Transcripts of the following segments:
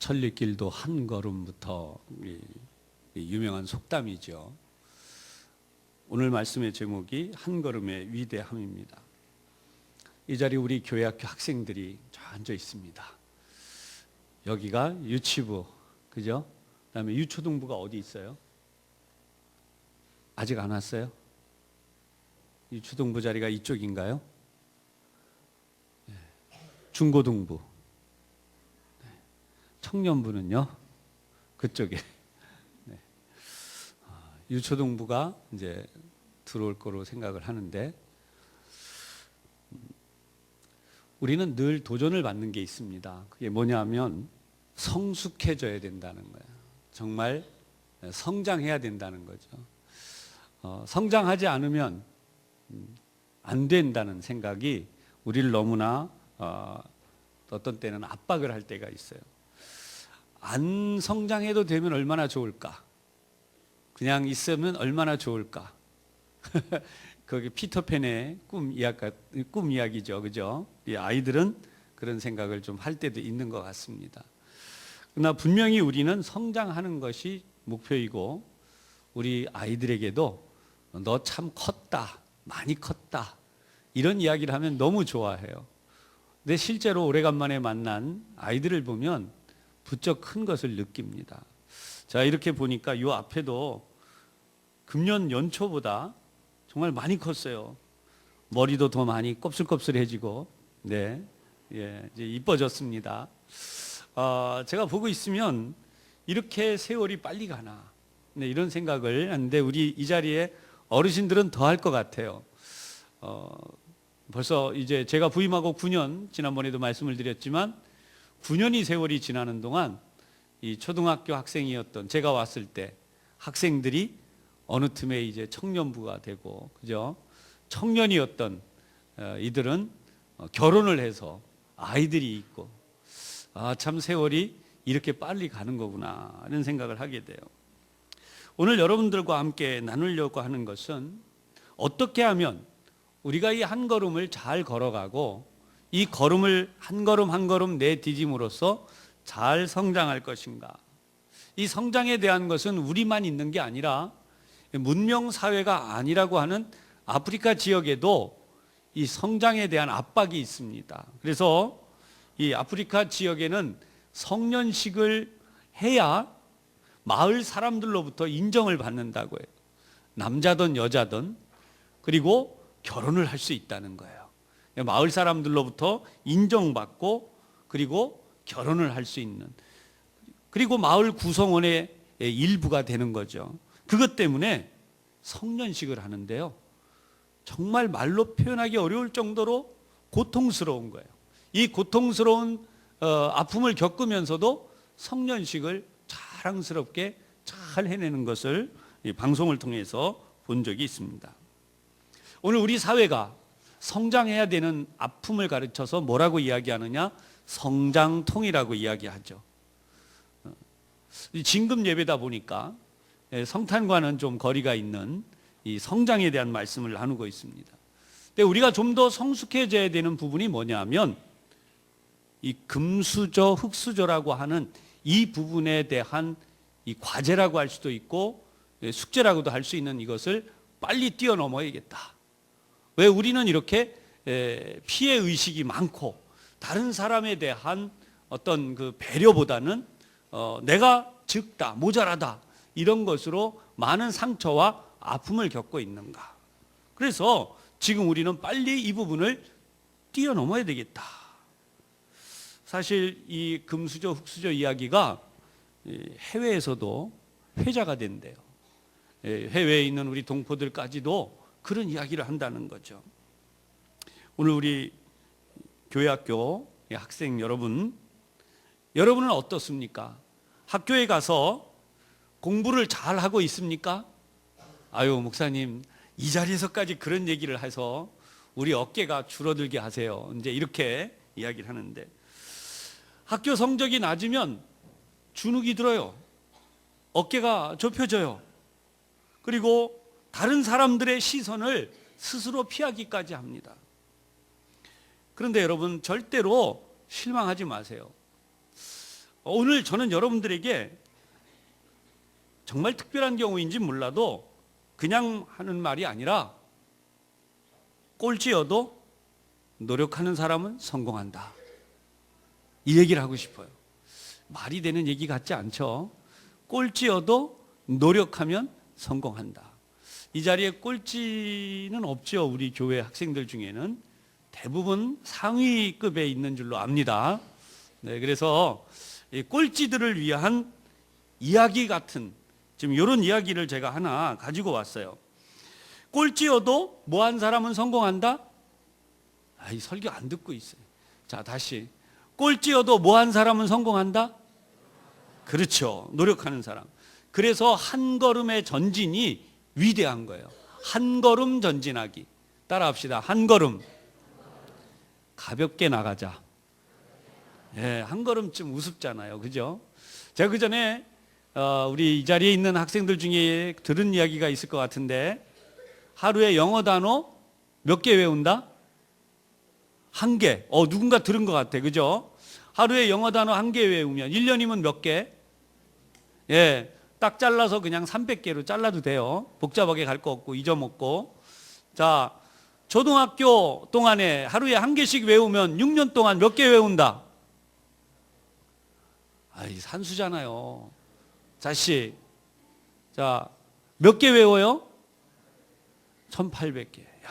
천리길도 한 걸음부터 유명한 속담이죠. 오늘 말씀의 제목이 한 걸음의 위대함입니다. 이 자리 우리 교회 학교 학생들이 저 앉아 있습니다. 여기가 유치부, 그죠? 그다음에 유초등부가 어디 있어요? 아직 안 왔어요? 유초등부 자리가 이쪽인가요? 네. 중고등부. 네. 청년부는요? 그쪽에. 네. 아, 유초등부가 이제 들어올 거로 생각을 하는데 음, 우리는 늘 도전을 받는 게 있습니다. 그게 뭐냐면 성숙해져야 된다는 거예요. 정말 성장해야 된다는 거죠. 어, 성장하지 않으면 음, 안 된다는 생각이 우리를 너무나 어, 어떤 때는 압박을 할 때가 있어요. 안 성장해도 되면 얼마나 좋을까? 그냥 있으면 얼마나 좋을까? 거기 피터팬의 꿈 이야기, 꿈 이야기죠, 그죠? 이 아이들은 그런 생각을 좀 할 때도 있는 것 같습니다. 그러나 분명히 우리는 성장하는 것이 목표이고 우리 아이들에게도 너 참 컸다, 많이 컸다 이런 이야기를 하면 너무 좋아해요. 근데 실제로 오래간만에 만난 아이들을 보면 부쩍 큰 것을 느낍니다. 자 이렇게 보니까 이 앞에도 금년 연초보다 정말 많이 컸어요. 머리도 더 많이 곱슬곱슬해지고, 네, 예, 이제 이뻐졌습니다. 어, 제가 보고 있으면 이렇게 세월이 빨리 가나, 네, 이런 생각을 하는데 우리 이 자리에 어르신들은 더 할 것 같아요. 어, 벌써 이제 제가 부임하고 9년 지난번에도 말씀을 드렸지만 9년이 세월이 지나는 동안 이 초등학교 학생이었던 제가 왔을 때 학생들이 어느 틈에 이제 청년부가 되고 그죠? 청년이었던 어, 이들은 어, 결혼을 해서 아이들이 있고 아 참 세월이 이렇게 빨리 가는 거구나 이런 생각을 하게 돼요. 오늘 여러분들과 함께 나누려고 하는 것은 어떻게 하면 우리가 이 한 걸음을 잘 걸어가고 이 걸음을 한 걸음 한 걸음 내디딤으로써 잘 성장할 것인가? 이 성장에 대한 것은 우리만 있는 게 아니라 문명 사회가 아니라고 하는 아프리카 지역에도 이 성장에 대한 압박이 있습니다. 그래서 이 아프리카 지역에는 성년식을 해야 마을 사람들로부터 인정을 받는다고 해요. 남자든 여자든 그리고 결혼을 할 수 있다는 거예요. 마을 사람들로부터 인정받고 그리고 결혼을 할 수 있는 그리고 마을 구성원의 일부가 되는 거죠. 그것 때문에 성년식을 하는데요. 정말 말로 표현하기 어려울 정도로 고통스러운 거예요. 이 고통스러운 어, 아픔을 겪으면서도 성년식을 자랑스럽게 잘 해내는 것을 이 방송을 통해서 본 적이 있습니다. 오늘 우리 사회가 성장해야 되는 아픔을 가르쳐서 뭐라고 이야기하느냐? 성장통이라고 이야기하죠. 어, 진급 예배다 보니까 예, 성탄과는 좀 거리가 있는 이 성장에 대한 말씀을 나누고 있습니다. 근데 우리가 좀 더 성숙해져야 되는 부분이 뭐냐면 이 금수저, 흙수저라고 하는 이 부분에 대한 이 과제라고 할 수도 있고 예, 숙제라고도 할 수 있는 이것을 빨리 뛰어넘어야겠다. 왜 우리는 이렇게 피해 의식이 많고 다른 사람에 대한 어떤 그 배려보다는 어, 내가 적다, 모자라다 이런 것으로 많은 상처와 아픔을 겪고 있는가? 그래서 지금 우리는 빨리 이 부분을 뛰어넘어야 되겠다. 사실 이 금수저, 흙수저 이야기가 해외에서도 회자가 된대요. 해외에 있는 우리 동포들까지도 그런 이야기를 한다는 거죠. 오늘 우리 교회 학교 학생 여러분, 여러분은 어떻습니까? 학교에 가서 공부를 잘 하고 있습니까? 아유, 목사님, 이 자리에서까지 그런 얘기를 해서 우리 어깨가 줄어들게 하세요. 이제 이렇게 이야기를 하는데 학교 성적이 낮으면 주눅이 들어요. 어깨가 좁혀져요. 그리고 다른 사람들의 시선을 스스로 피하기까지 합니다. 그런데 여러분 절대로 실망하지 마세요. 오늘 저는 여러분들에게 정말 특별한 경우인지 몰라도 그냥 하는 말이 아니라 꼴찌여도 노력하는 사람은 성공한다. 이 얘기를 하고 싶어요. 말이 되는 얘기 같지 않죠? 꼴찌여도 노력하면 성공한다. 이 자리에 꼴찌는 없죠. 우리 교회 학생들 중에는 대부분 상위급에 있는 줄로 압니다. 네, 그래서 이 꼴찌들을 위한 이야기 같은 지금 이런 이야기를 제가 하나 가지고 왔어요. 꼴찌여도 뭐 한 사람은 성공한다? 아, 이 설교 안 듣고 있어요. 자, 다시. 꼴찌여도 뭐 한 사람은 성공한다? 그렇죠. 노력하는 사람. 그래서 한 걸음의 전진이 위대한 거예요. 한 걸음 전진하기. 따라 합시다. 한 걸음. 가볍게 나가자. 예, 한 걸음쯤 우습잖아요. 그죠? 제가 그 전에 어, 우리 이 자리에 있는 학생들 중에 들은 이야기가 있을 것 같은데 하루에 영어 단어 몇 개 외운다? 한 개. 어, 누군가 들은 것 같아. 그죠? 하루에 영어 단어 한 개 외우면 1년이면 몇 개? 예. 딱 잘라서 그냥 300개로 잘라도 돼요. 복잡하게 갈 거 없고 잊어먹고. 자, 초등학교 동안에 하루에 한 개씩 외우면 6년 동안 몇 개 외운다? 아이, 산수잖아요. 자씨. 자, 몇 개 외워요? 1800개. 야,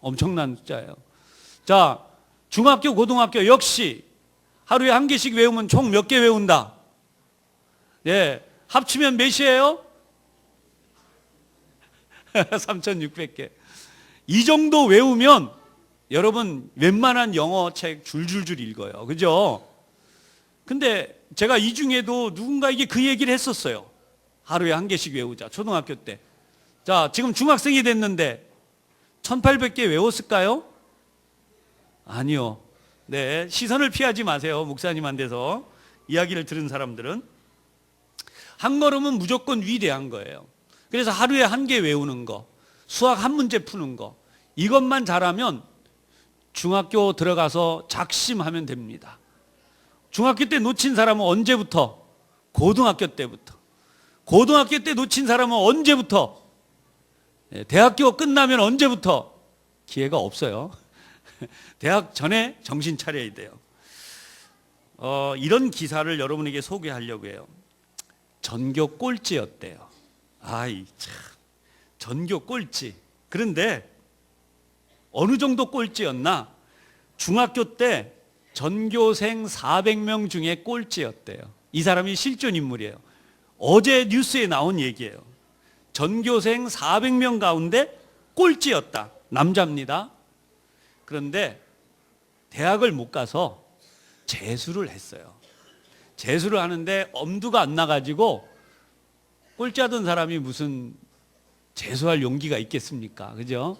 엄청난 숫자예요. 자, 중학교, 고등학교 역시 하루에 한 개씩 외우면 총 몇 개 외운다? 예, 합치면 몇이에요? 3600개. 이 정도 외우면 여러분 웬만한 영어 책 줄줄줄 읽어요. 그죠? 근데 제가 이 중에도 누군가에게 그 얘기를 했었어요. 하루에 한 개씩 외우자. 초등학교 때. 자, 지금 중학생이 됐는데 1800개 외웠을까요? 아니요. 네, 시선을 피하지 마세요. 목사님한테서 이야기를 들은 사람들은 한 걸음은 무조건 위대한 거예요. 그래서 하루에 한 개 외우는 거, 수학 한 문제 푸는 거, 이것만 잘하면 중학교 들어가서 작심하면 됩니다. 중학교 때 놓친 사람은 언제부터? 고등학교 때부터. 고등학교 때 놓친 사람은 언제부터? 네, 대학교 끝나면 언제부터? 기회가 없어요. 대학 전에 정신 차려야 돼요. 어, 이런 기사를 여러분에게 소개하려고 해요. 전교 꼴찌였대요. 아이 참 전교 꼴찌. 그런데 어느 정도 꼴찌였나? 중학교 때 전교생 400명 중에 꼴찌였대요. 이 사람이 실존 인물이에요. 어제 뉴스에 나온 얘기예요. 전교생 400명 가운데 꼴찌였다. 남자입니다. 그런데 대학을 못 가서 재수를 했어요. 재수를 하는데 엄두가 안 나가지고 꼴찌하던 사람이 무슨 재수할 용기가 있겠습니까? 그죠?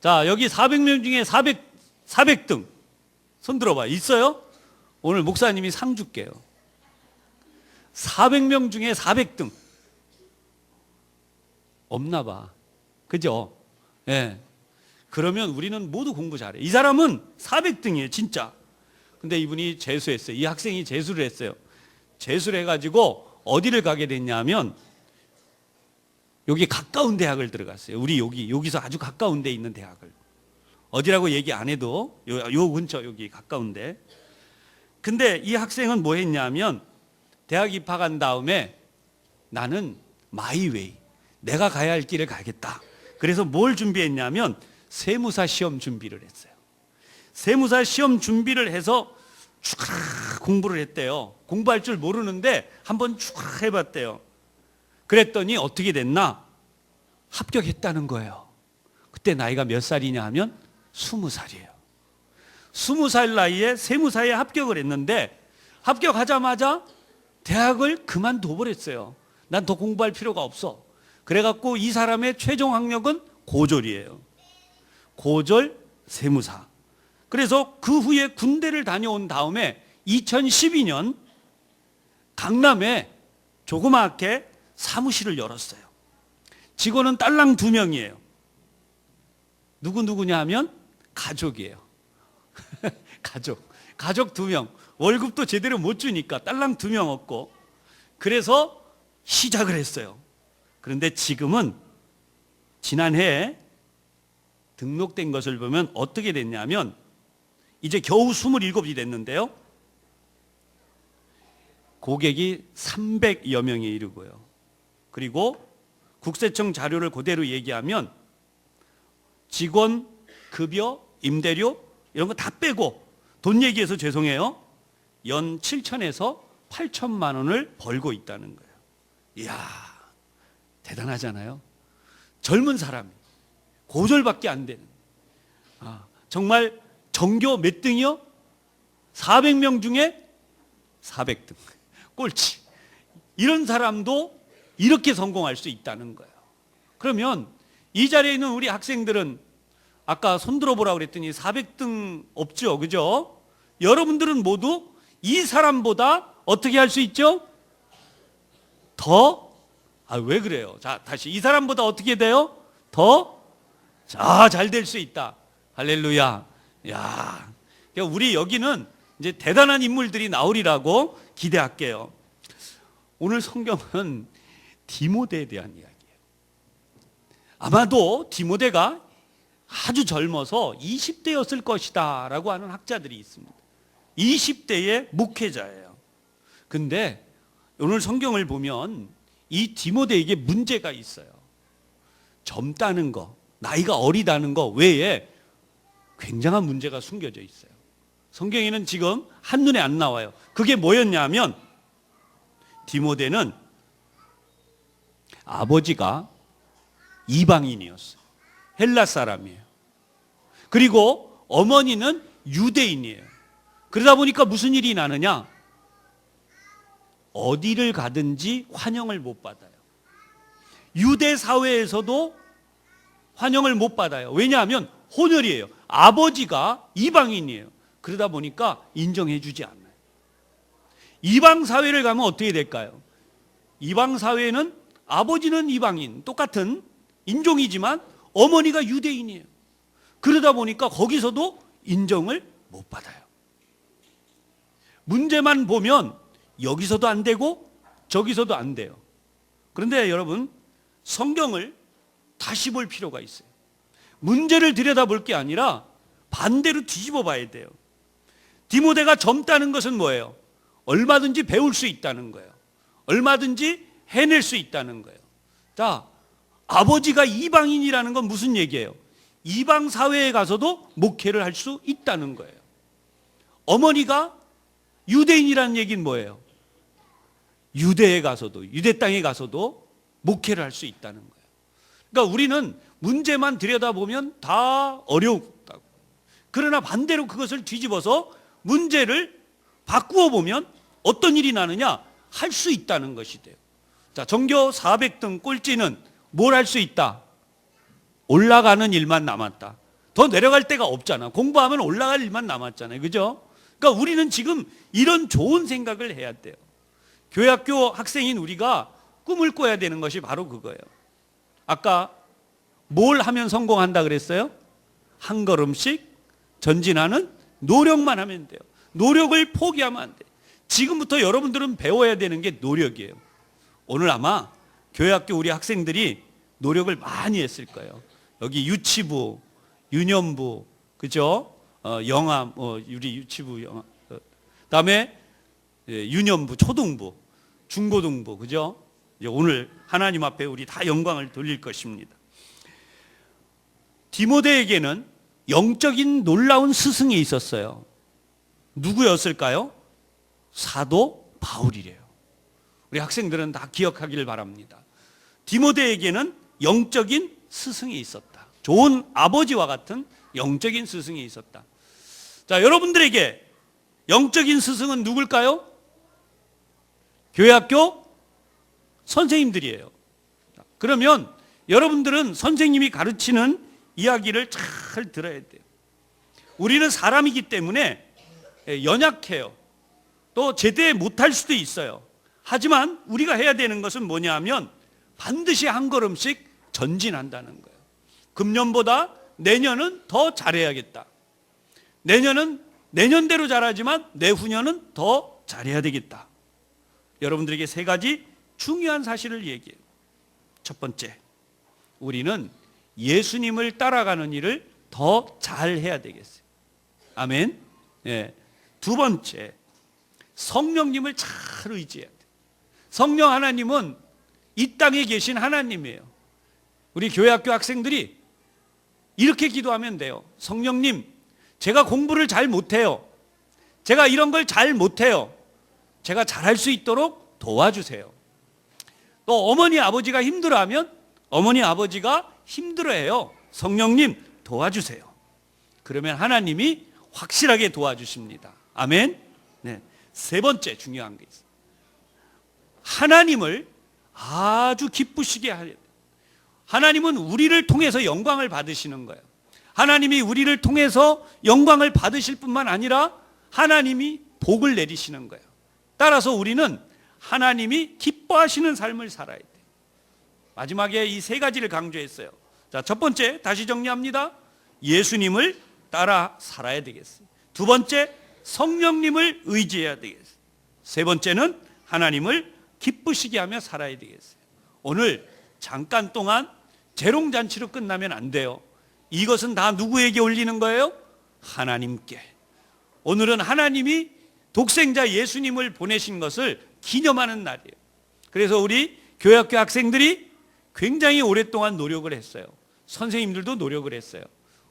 자, 여기 400명 중에 400, 400등. 손 들어봐. 있어요? 오늘 목사님이 상 줄게요. 400명 중에 400등. 없나 봐. 그죠? 예. 그러면 우리는 모두 공부 잘해. 이 사람은 400등이에요, 진짜. 근데 이분이 재수했어요. 이 학생이 재수를 했어요. 재수를 해가지고 어디를 가게 됐냐면 여기 가까운 대학을 들어갔어요. 우리 여기 여기서 아주 가까운 데 있는 대학을 어디라고 얘기 안 해도 요, 요 근처 여기 가까운데. 근데 이 학생은 뭐 했냐면 대학 입학한 다음에 나는 마이웨이 내가 가야 할 길을 가겠다. 그래서 뭘 준비했냐면 세무사 시험 준비를 했어요. 세무사 시험 준비를 해서 쭉 공부를 했대요. 공부할 줄 모르는데 한번 쭉 해봤대요. 그랬더니 어떻게 됐나? 합격했다는 거예요. 그때 나이가 몇 살이냐 하면 스무 살이에요. 스무 살 나이에 세무 사에 합격을 했는데 합격하자마자 대학을 그만둬 버렸어요. 난 더 공부할 필요가 없어. 그래갖고 이 사람의 최종 학력은 고졸이에요. 고졸 세무사. 그래서 그 후에 군대를 다녀온 다음에 2012년 강남에 조그맣게 사무실을 열었어요. 직원은 딸랑 두 명이에요. 누구 누구냐 하면 가족이에요. 가족. 가족 두 명. 월급도 제대로 못 주니까 딸랑 두 명 없고 그래서 시작을 했어요. 그런데 지금은 지난해 등록된 것을 보면 어떻게 됐냐면 이제 겨우 27이 됐는데요. 고객이 300여 명에 이르고요. 그리고 국세청 자료를 그대로 얘기하면 직원 급여, 임대료 이런 거 다 빼고 돈 얘기해서 죄송해요. 연 7천에서 8천만 원을 벌고 있다는 거예요. 이야, 대단하잖아요. 젊은 사람이 고졸밖에 안 되는. 아, 정말 전교 몇 등이요? 400명 중에 400등. 꼴찌. 이런 사람도 이렇게 성공할 수 있다는 거예요. 그러면 이 자리에 있는 우리 학생들은 아까 손 들어 보라 그랬더니 400등 없죠. 그죠? 여러분들은 모두 이 사람보다 어떻게 할 수 있죠? 더? 아, 왜 그래요? 자, 다시. 이 사람보다 어떻게 돼요? 더? 자, 잘 될 수 있다. 할렐루야. 야. 그러니까 우리 여기는 이제 대단한 인물들이 나오리라고 기대할게요. 오늘 성경은 디모데에 대한 이야기예요. 아마도 디모데가 아주 젊어서 20대였을 것이다 라고 하는 학자들이 있습니다. 20대의 목회자예요. 근데 오늘 성경을 보면 이 디모데에게 문제가 있어요. 젊다는 거, 나이가 어리다는 거 외에 굉장한 문제가 숨겨져 있어요. 성경에는 지금 한눈에 안 나와요. 그게 뭐였냐면 디모데는 아버지가 이방인이었어요. 헬라 사람이에요. 그리고 어머니는 유대인이에요. 그러다 보니까 무슨 일이 나느냐? 어디를 가든지 환영을 못 받아요. 유대 사회에서도 환영을 못 받아요. 왜냐하면 혼혈이에요. 아버지가 이방인이에요. 그러다 보니까 인정해 주지 않아요. 이방 사회를 가면 어떻게 될까요? 이방 사회는 아버지는 이방인, 똑같은 인종이지만 어머니가 유대인이에요. 그러다 보니까 거기서도 인정을 못 받아요. 문제만 보면 여기서도 안 되고 저기서도 안 돼요. 그런데 여러분, 성경을 다시 볼 필요가 있어요. 문제를 들여다볼 게 아니라 반대로 뒤집어 봐야 돼요. 디모데가 젊다는 것은 뭐예요? 얼마든지 배울 수 있다는 거예요. 얼마든지 해낼 수 있다는 거예요. 자, 아버지가 이방인이라는 건 무슨 얘기예요? 이방 사회에 가서도 목회를 할 수 있다는 거예요. 어머니가 유대인이라는 얘기는 뭐예요? 유대에 가서도 유대 땅에 가서도 목회를 할 수 있다는 거예요. 그러니까 우리는 문제만 들여다보면 다 어렵다고. 그러나 반대로 그것을 뒤집어서 문제를 바꾸어 보면 어떤 일이 나느냐? 할 수 있다는 것이 돼요. 자, 전교 400등 꼴찌는 뭘 할 수 있다? 올라가는 일만 남았다. 더 내려갈 데가 없잖아. 공부하면 올라갈 일만 남았잖아요. 그죠? 그러니까 우리는 지금 이런 좋은 생각을 해야 돼요. 교회학교 학생인 우리가 꿈을 꿔야 되는 것이 바로 그거예요. 아까 뭘 하면 성공한다 그랬어요? 한 걸음씩 전진하는 노력만 하면 돼요. 노력을 포기하면 안 돼요. 지금부터 여러분들은 배워야 되는 게 노력이에요. 오늘 아마 교회 학교 우리 학생들이 노력을 많이 했을 거예요. 여기 유치부, 유년부, 그죠? 어, 영암, 어, 우리 유치부, 영암. 어, 다음에 예, 유년부, 초등부, 중고등부, 그죠? 이제 오늘 하나님 앞에 우리 다 영광을 돌릴 것입니다. 디모데에게는 영적인 놀라운 스승이 있었어요. 누구였을까요? 사도 바울이래요. 우리 학생들은 다 기억하기를 바랍니다. 디모데에게는 영적인 스승이 있었다. 좋은 아버지와 같은 영적인 스승이 있었다. 자, 여러분들에게 영적인 스승은 누굴까요? 교회학교 선생님들이에요. 그러면 여러분들은 선생님이 가르치는 이야기를 잘 들어야 돼요. 우리는 사람이기 때문에 연약해요. 또 제대 못할 수도 있어요. 하지만 우리가 해야 되는 것은 뭐냐 하면 반드시 한 걸음씩 전진한다는 거예요. 금년보다 내년은 더 잘해야겠다. 내년은 내년대로 잘하지만 내후년은 더 잘해야 되겠다. 여러분들에게 세 가지 중요한 사실을 얘기해요. 첫 번째, 우리는 예수님을 따라가는 일을 더 잘해야 되겠어요. 아멘. 예. 두 번째, 성령님을 잘 의지해야 돼. 성령 하나님은 이 땅에 계신 하나님이에요. 우리 교회 학교 학생들이 이렇게 기도하면 돼요. 성령님, 제가 공부를 잘 못해요. 제가 이런 걸 잘 못해요. 제가 잘할 수 있도록 도와주세요. 또 어머니 아버지가 힘들어하면 어머니 아버지가 힘들어해요. 성령님 도와주세요. 그러면 하나님이 확실하게 도와주십니다. 아멘. 네. 세 번째 중요한 게 있어요. 하나님을 아주 기쁘시게 하려. 하나님은 우리를 통해서 영광을 받으시는 거예요. 하나님이 우리를 통해서 영광을 받으실 뿐만 아니라 하나님이 복을 내리시는 거예요. 따라서 우리는 하나님이 기뻐하시는 삶을 살아야 돼. 마지막에 이 세 가지를 강조했어요. 자, 첫 번째 다시 정리합니다. 예수님을 따라 살아야 되겠어요. 두 번째 성령님을 의지해야 되겠어요. 세 번째는 하나님을 기쁘시게 하며 살아야 되겠어요. 오늘 잠깐 동안 재롱 잔치로 끝나면 안 돼요. 이것은 다 누구에게 올리는 거예요? 하나님께. 오늘은 하나님이 독생자 예수님을 보내신 것을 기념하는 날이에요. 그래서 우리 교회학교 학생들이 굉장히 오랫동안 노력을 했어요. 선생님들도 노력을 했어요.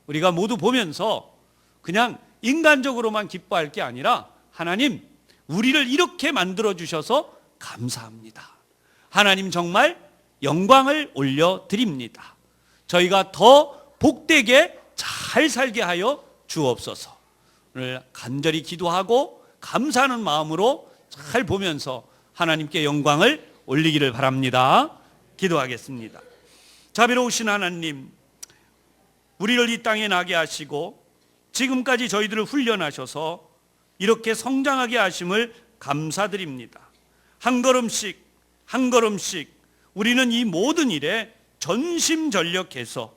우리가 모두 보면서 그냥 인간적으로만 기뻐할 게 아니라 하나님, 우리를 이렇게 만들어 주셔서 감사합니다. 하나님 정말 영광을 올려 드립니다. 저희가 더 복되게 잘 살게 하여 주옵소서. 오늘 간절히 기도하고 감사하는 마음으로 잘 보면서 하나님께 영광을 올리기를 바랍니다. 기도하겠습니다. 자비로우신 하나님, 우리를 이 땅에 나게 하시고 지금까지 저희들을 훈련하셔서 이렇게 성장하게 하심을 감사드립니다. 한 걸음씩 한 걸음씩 우리는 이 모든 일에 전심전력해서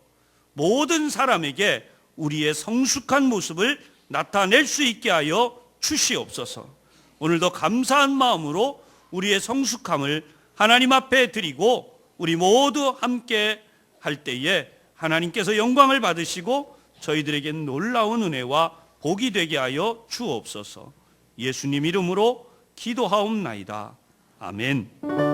모든 사람에게 우리의 성숙한 모습을 나타낼 수 있게 하여 주시옵소서. 오늘도 감사한 마음으로 우리의 성숙함을 하나님 앞에 드리고 우리 모두 함께 할 때에 하나님께서 영광을 받으시고 저희들에게 놀라운 은혜와 복이 되게 하여 주옵소서. 예수님 이름으로 기도하옵나이다. 아멘.